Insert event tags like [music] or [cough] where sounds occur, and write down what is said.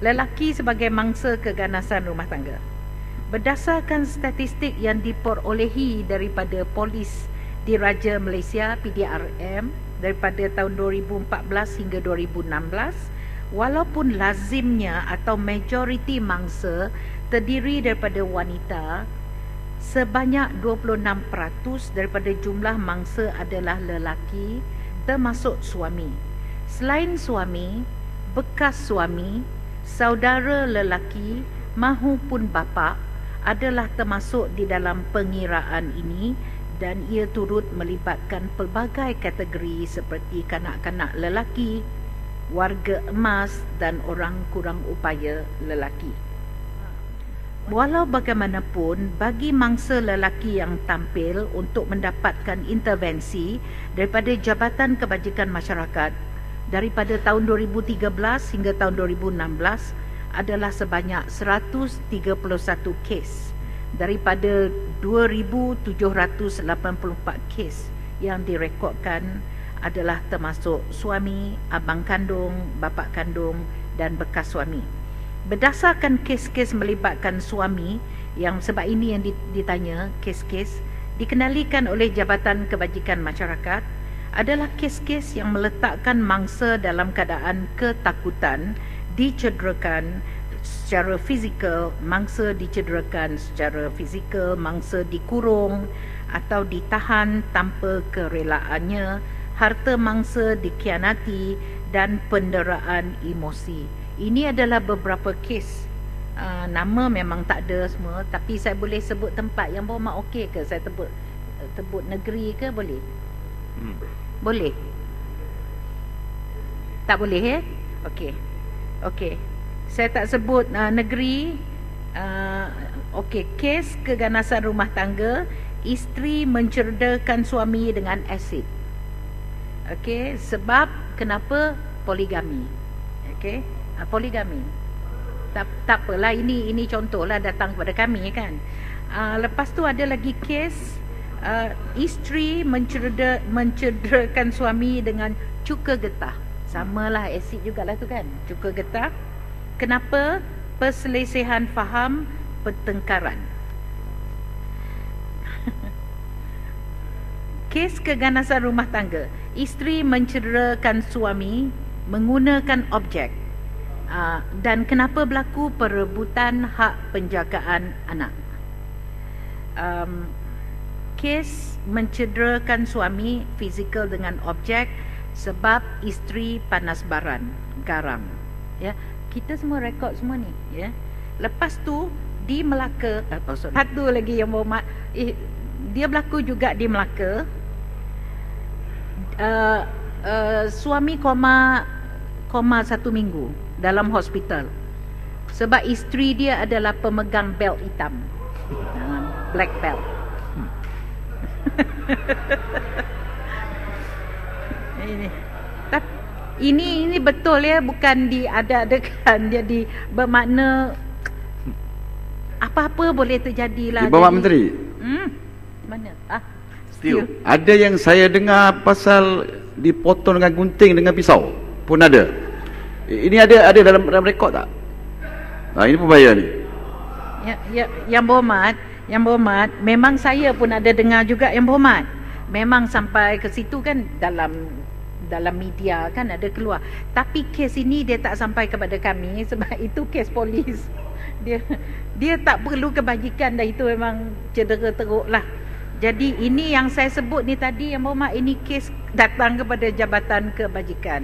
lelaki sebagai mangsa keganasan rumah tangga. Berdasarkan statistik yang diperolehi daripada Polis Diraja Malaysia PDRM daripada tahun 2014 hingga 2016, walaupun lazimnya atau majoriti mangsa terdiri daripada wanita, sebanyak 26% daripada jumlah mangsa adalah lelaki termasuk suami. Selain suami, bekas suami, saudara lelaki mahupun bapa adalah termasuk di dalam pengiraan ini dan ia turut melibatkan pelbagai kategori seperti kanak-kanak lelaki, warga emas dan orang kurang upaya lelaki. Walau bagaimanapun, bagi mangsa lelaki yang tampil untuk mendapatkan intervensi daripada Jabatan Kebajikan Masyarakat daripada tahun 2013 hingga tahun 2016 adalah sebanyak 131 kes daripada 2784 kes yang direkodkan adalah termasuk suami, abang kandung, bapa kandung dan bekas suami. Berdasarkan kes-kes melibatkan suami yang sebab ini yang ditanya kes-kes dikenalikan oleh Jabatan Kebajikan Masyarakat adalah kes-kes yang meletakkan mangsa dalam keadaan ketakutan dicederakan secara fizikal, mangsa dicederakan secara fizikal, mangsa dikurung atau ditahan tanpa kerelaannya, harta mangsa dikhianati dan penderaan emosi. Ini adalah beberapa kes. Uh, nama memang tak ada semua tapi saya boleh sebut tempat yang berhormat okey ke saya sebut sebut negeri ke boleh? Hmm. Boleh. Tak boleh eh? Okey. Okey. Saya tak sebut uh, negeri uh, okey, kes keganasan rumah tangga, isteri mencerdakan suami dengan asid. Okey, sebab kenapa poligami? Okey, uh, poligami. Tak tak apalah ini ini contohlah datang kepada kami kan. Uh, lepas tu ada lagi kes uh, isteri mencerda mencederakan suami dengan cuka getah. Samalah asid jugalah tu kan. Cuka getah. Kenapa perselisihan faham pertengkaran? [laughs] Kes keganasan rumah tangga. Isteri mencederakan suami menggunakan objek. Uh, dan kenapa berlaku perebutan hak penjagaan anak? Um, kes mencederakan suami fizikal dengan objek sebab isteri panas baran garam. Ya kita semua rekod semua ni ya. Lepas tu di Melaka eh, oh, satu lagi yang berhormat eh, dia berlaku juga di Melaka. Uh, uh, suami koma koma satu minggu dalam hospital. Sebab isteri dia adalah pemegang belt hitam. Black belt [laughs] ini. Ini ini betul ya bukan diada-adakan [laughs] jadi bermakna apa-apa boleh terjadi lah. Ibu Mak Menteri? Hmm? mana? Ah Still. ada yang saya dengar pasal dipotong dengan gunting dengan pisau? Pun ada. Ini ada ada dalam dalam rekod tak? Nah ini bahaya ni. Ya ya yang berhormat yang berhormat, memang saya pun ada dengar juga yang berhormat. Memang sampai ke situ kan dalam dalam media kan ada keluar. Tapi kes ini dia tak sampai kepada kami [laughs] sebab itu kes polis. Dia dia tak perlu kebajikan dah itu memang cedera teruk lah. Jadi ini yang saya sebut ni tadi yang berhormat ini kes datang kepada Jabatan Kebajikan.